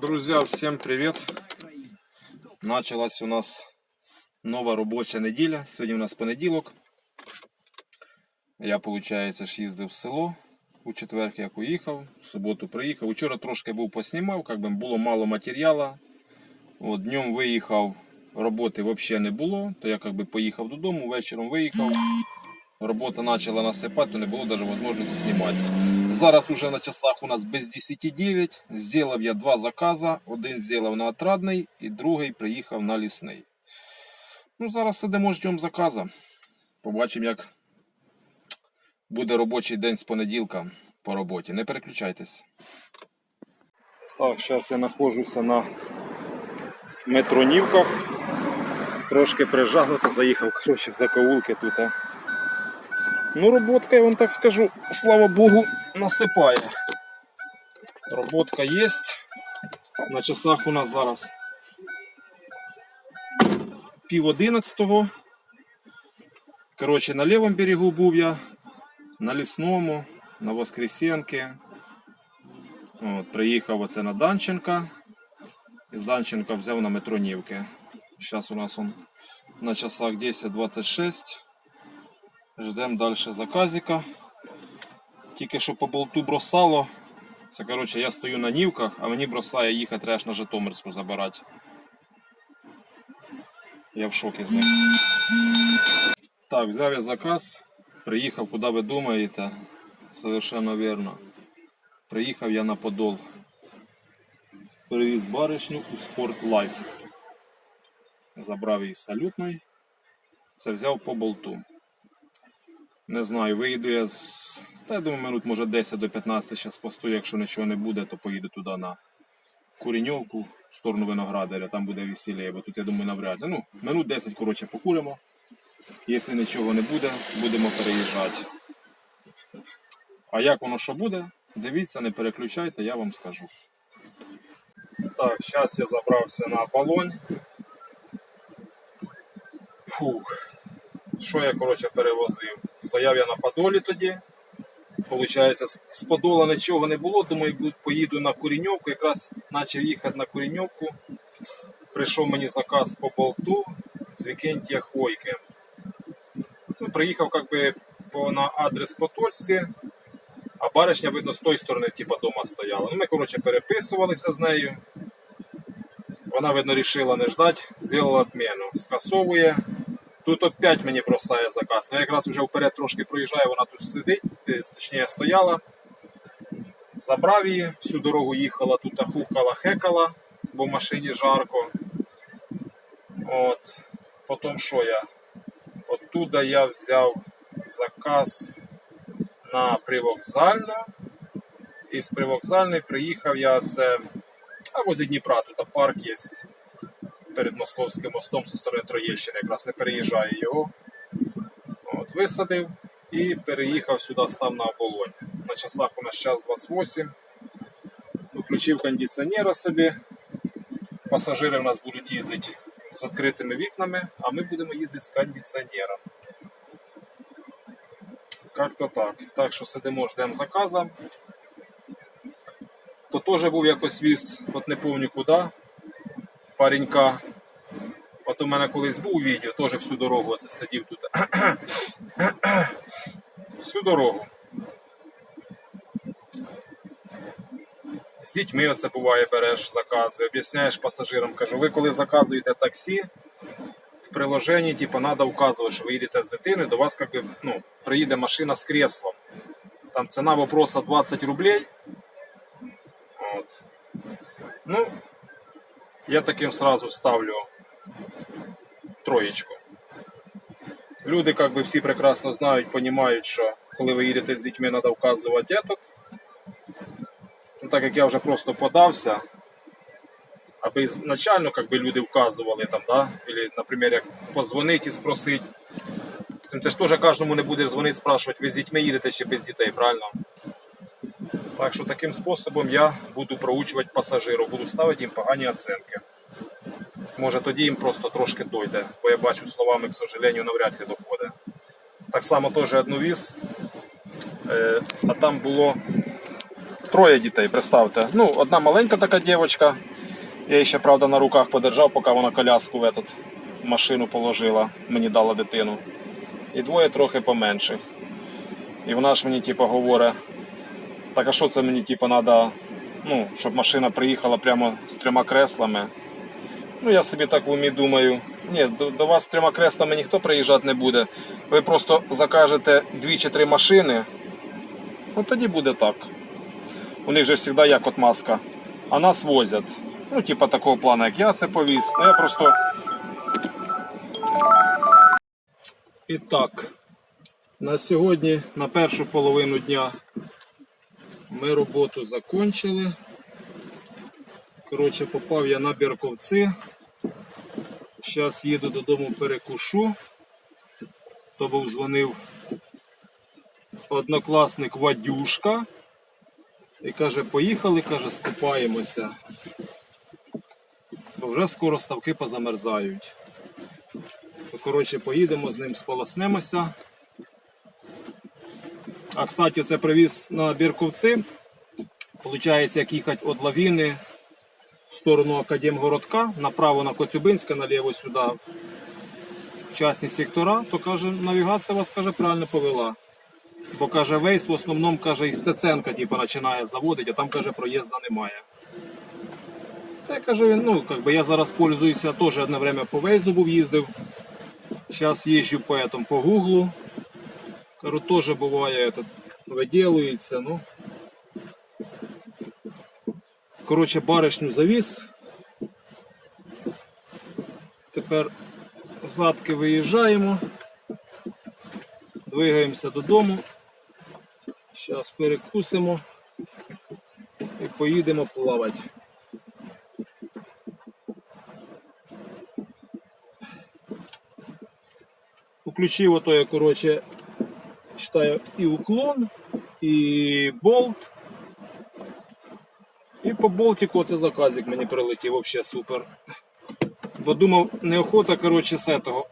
Друзья, всем привет! Началась у нас нова робоча неділя. Сьогодні у нас понеділок. Я, виходить, їздив в село. У четвер як уїхав, в суботу приїхав. Учора трошки був поснімав, як би було мало матеріалу. От, днем виїхав, роботи взагалі не було, то я як би поїхав додому, вечором виїхав. Робота почала насипати, то не було навіть можливості знімати. Зараз уже на часах у нас без 10.09. Зробив я два закази. Один зробив на отрадний і другий приїхав на лісний. Ну, зараз сидимо, ждемо заказа. Побачимо, як буде робочий день з понеділка по роботі. Не переключайтесь. Так, зараз я знаходжуся на метронівках. Трошки прижало, то заїхав коротше, в закоулки тут. а. Ну, роботка, я вам так скажу, слава Богу, насипає. Роботка є. На часах у нас зараз пів одинадцятого. Коротше, на лівому берегу був я, на лісному, на Воскресенки. От, приїхав оце на Данченка. Із Данченка взяв на метронівки. Зараз у нас он на часах 10.26. Ждемо далі заказика. Тільки що по болту бросало. Це коротше я стою на нівках, а мені бросає їхати аж на Житомирську забирати. Я в шокі з них. Так, взяв я заказ. Приїхав, куди ви думаєте. Совершенно вірно. Приїхав я на Подол. Привіз баришню у Спорт Лайф. Забрав її з салютної. Це взяв по болту. Не знаю, виїду я з. Та я думаю, минут може 10 до 15 зараз постою, якщо нічого не буде, то поїду туди на Куріньовку в сторону виноградаря, там буде весілля, бо тут я думаю навряд. Ну, минут 10, коротше, покуримо. Якщо нічого не буде, будемо переїжджати. А як воно що буде, дивіться, не переключайте, я вам скажу. Так, зараз я забрався на балонь. Фух. Що я, коротше, перевозив? Стояв я на Подолі тоді. Получається, з- Подола нічого не було, думаю, поїду на Куріньовку. Якраз почав їхати на Куріньовку. Прийшов мені заказ по болту з Вікентія Хойки. Ну, приїхав як би, по, на адрес по точці, а баришня, видно, з тої сторони, типа, дома стояла. Ну, ми, коротше, переписувалися з нею. Вона, видно, вирішила не ждати, зробила відміну. Скасовує. Тут опять мені бросає заказ. Ну, якраз вже вперед трошки проїжджаю, вона тут сидить, е, точніше стояла. Забрав її, всю дорогу їхала, тут хукала, хекала, бо в машині жарко. От. Потім що я? Оттуда я взяв заказ на привокзальну. І з привокзальної приїхав я це. А возле Дніпра тут парк є перед Московським мостом зі сторони Троєщини, якраз не переїжджає його. От, висадив і переїхав сюди, став на оболонь. На часах у нас час 28. Включив кондиціонера собі. Пасажири у нас будуть їздити з відкритими вікнами, а ми будемо їздити з кондиціонером. Як-то так. Так що сидимо, ждемо заказа. То теж був якось віз, от не пам'ятаю куди, паренька. От у мене колись був відео, теж всю дорогу оце сидів тут. всю дорогу. З дітьми оце буває, береш закази, об'ясняєш пасажирам, кажу, ви коли заказуєте таксі, в приложенні, типу, треба вказувати, що ви їдете з дитиною, до вас би, ну, приїде машина з креслом. Там ціна вопроса 20 рублей. От. Ну, я таким сразу ставлю троєчку. Люди, как би всі прекрасно знають, розуміють, що коли ви їдете з дітьми, треба вказувати этот. Ну, так як я вже просто подався, аби ізначально как би, люди вказували там, да? Или, наприклад, як позвонити і спросити. Ти ж теж кожному не будеш дзвонити, спрашувати, ви з дітьми їдете чи без дітей, правильно? Так що таким способом я буду проучувати пасажирів, буду ставити їм погані оцінки. Може тоді їм просто трошки дойде, бо я бачу словами, к сожалению, навряд ли доходить. Так само теж одну віз, е, а там було троє дітей, представте. Ну, одна маленька така дівчинка. Я її ще, правда, на руках подержав, поки вона коляску в этот, машину положила, мені дала дитину. І двоє трохи поменших. І вона ж мені, типу, говорить, так а що це мені, типу, треба, ну, щоб машина приїхала прямо з трьома креслами. Ну, я собі так в умі думаю. Ні, до, до вас з трьома креслами ніхто приїжджати не буде. Ви просто закажете дві чи три машини. Ну тоді буде так. У них же завжди як от маска. А нас возять. Ну, типа такого плану, як я це повіз. Ну я просто. І так. На сьогодні, на першу половину дня, ми роботу закончили. Коротше, попав я на Бірковці. Зараз їду додому перекушу. То був дзвонив однокласник Вадюшка. І каже, поїхали, каже, скупаємося. Бо вже скоро ставки позамерзають. То, коротше, поїдемо з ним, сполоснемося. А кстати, це привіз на Бірковці. Получається, як їхати від лавіни в сторону Академгородка, направо на Коцюбинське, наліво сюди, частні сектора, то каже, навігація вас каже, правильно повела. Бо каже, вейс в основному каже, із Стеценка типу, починає заводити, а там каже, проїзду немає. Та я кажу, ну, как би я зараз пользуюся теж одне время по вейзу був їздив. Зараз їжджу по, по гуглу. Кажу, теж буває, этот, виділується, ну. Коротше, баришню завіз. Тепер задки виїжджаємо. Двигаємося додому. Зараз перекусимо і поїдемо плавати. Включив ото я, коротше, читаю і уклон, і болт. І по болтику це заказик мені прилетів, взагалі супер. Бо думав, неохота, коротше, з этого,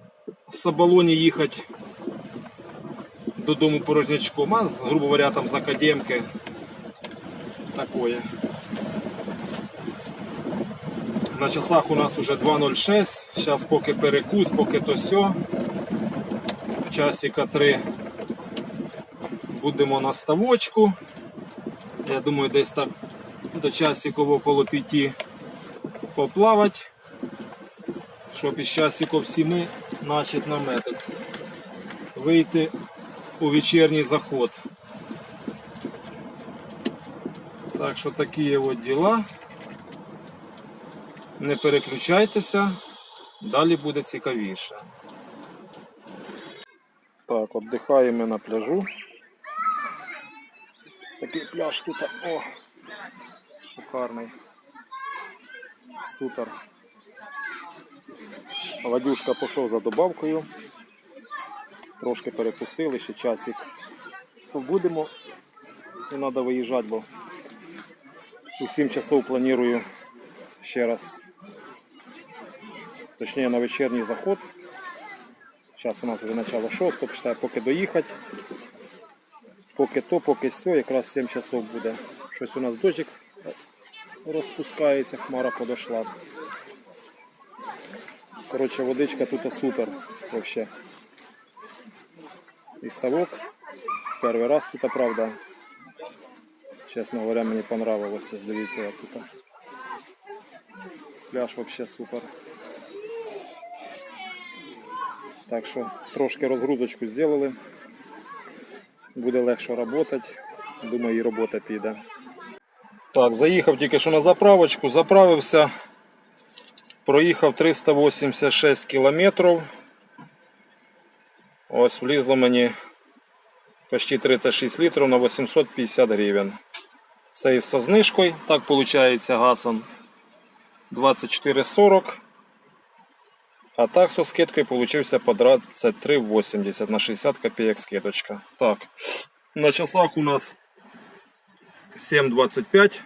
з Сабалоні їхати додому порожнячком, а грубо говоря, там з академки. Такое. На часах у нас уже 2.06. Зараз поки перекус, поки то сьо. В часика 3 будемо на ставочку. Я думаю, десь так до часиків около 5 поплавати. Щоб із часиків 7 начать на. Вийти у вечірній заход. Так що такі от діла. Не переключайтеся, далі буде цікавіше. Так, віддихаємо на пляжу. Такий пляж тут, о, шикарний. Супер. Вадюшка пішов за добавкою. Трошки перекусили, ще часик побудемо. І треба виїжджати, бо у 7 часов планую ще раз. Точніше на вечірній заход. Зараз у нас вже начало 6, почитаю, поки доїхати. Поки то, поки все, якраз в 7 часов буде. Щось у нас дощик розпускається, хмара подошла. Коротше, водичка тут супер вообще. І ставок. Перший раз тут, правда. Чесно говоря, мені понравилося. Дивіться, як тут. Пляж вообще супер. Так що трошки розгрузочку зробили. Буде легше працювати. Думаю, і робота піде. Так, заїхав тільки що на заправочку, заправився. Проїхав 386 кілометрів. Ось влізло мені почти 36 літрів на 850 гривень. Це із знижкою. Так виходить газом 24,40. А так со скидкою получився по 23,80 на 60 копеек скидочка. Так, на часах у нас 7.25.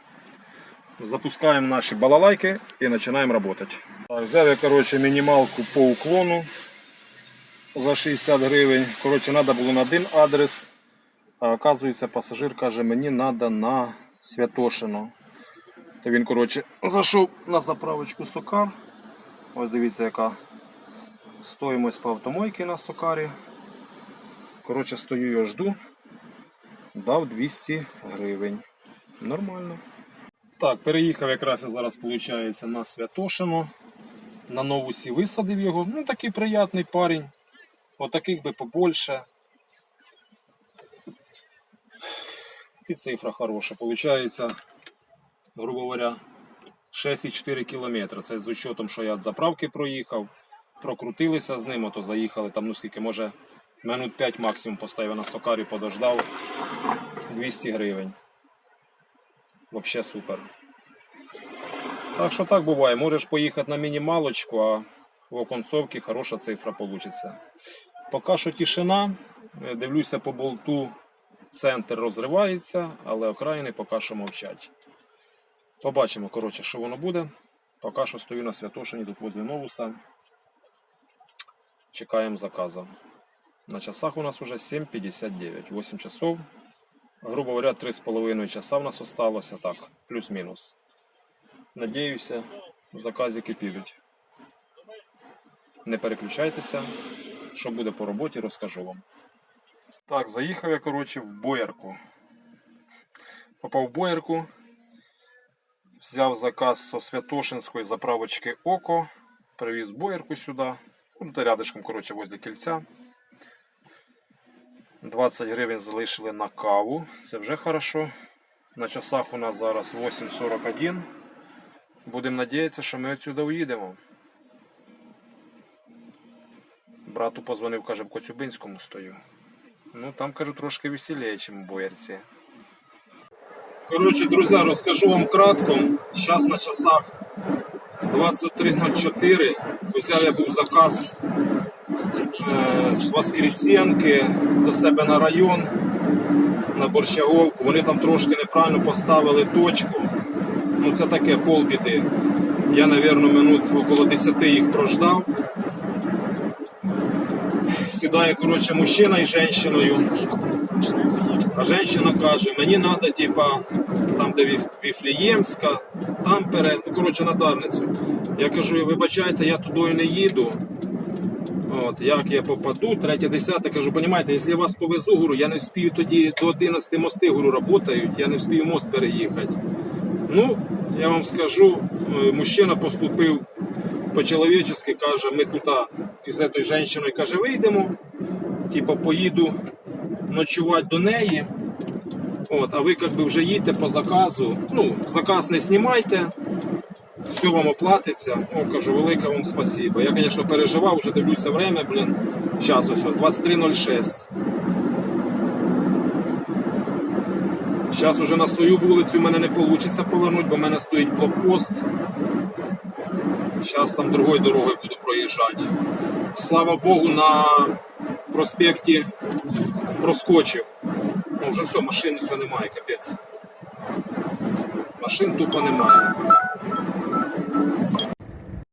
Запускаем наши балалайки и начинаем работать. Так, взяв я, короче, мінімалку по уклону за 60 гривень. Короче, надо було на один адрес. А оказується, пасажир каже, мені треба на Святошино. То він, коротше, зайшов на заправочку Сокар. Ось дивіться, яка стоїмость по автомойці на Сокарі. Коротше, стою його жду. Дав 200 гривень. Нормально. Так, переїхав якраз я зараз, виходить, на Святошино. На новусі висадив його. Ну, такий приятний парень. Отаких би побольше. І цифра хороша. Получається, грубо говоря, 6,4 кілометри. Це з учетом, що я від заправки проїхав. Прокрутилися з ним, ото заїхали там, ну скільки, може, минут 5 максимум поставив на сокарі, подождав. 200 гривень. Вообще супер. Так що так буває. Можеш поїхати на мінімалочку, а в оконцовці хороша цифра вийде. Поки що тишина. Е, Дивлюся по болту, центр розривається, але окраїни поки що мовчать. Побачимо, коротше, що воно буде. Поки що стою на Святошині тут возле Новуса. Чекаємо заказа. На часах у нас уже 7.59, 8 часов. Грубо говоря, 3,5 часа в нас осталося, так, плюс-мінус. Надіюся, заказики підуть. Не переключайтеся. Що буде по роботі, розкажу вам. Так, заїхав я, коротше, в боярку. Попав в боярку. Взяв заказ со Святошинської заправочки Око. Привіз боярку сюди. Тут рядышком, коротше, возле кільця. 20 гривень залишили на каву. Це вже хорошо. На часах у нас зараз 8.41. Будемо надіятися, що ми відсюди уїдемо. Брату позвонив, каже, в Коцюбинському стою. Ну, там, кажу, трошки веселіше, ніж в Боярці. Коротше, друзі, розкажу вам кратко. Зараз на часах 23.04. Взяв я був заказ е, з Воскресенки до себе на район, на Борщаговку. Вони там трошки неправильно поставили точку. Ну це таке полбіди. Я, мабуть, минут около 10 їх прождав. Сідає, коротше, мужчина із жінкою. А жінка каже, мені треба, типа, там, де Віф- Віфліємська, там пере, ну, коротше, на Дарницю. Я кажу, вибачайте, я туди не їду. От, як я попаду, третє, десяте, кажу, понімаєте, якщо я вас повезу, говорю, я не встигаю тоді до 11 мости, говорю, працюють, я не встигаю мост переїхати. Ну, я вам скажу, е, мужчина поступив по-чоловічески, каже, ми тут із цією жінкою, каже, вийдемо, типу, поїду ночувати до неї. От, а ви як би вже їдьте по заказу. Ну, заказ не знімайте, все вам оплатиться. О, кажу, велике вам спасибо. Я, звісно, переживав, вже дивлюся время, блін. Час ось ось 23.06. Зараз уже на свою вулицю в мене не вийде повернути, бо в мене стоїть блокпост. Зараз там другою дорогою буду проїжджати. Слава Богу, на проспекті проскочив. Вже все, машин все немає, капець. Машин тупо немає.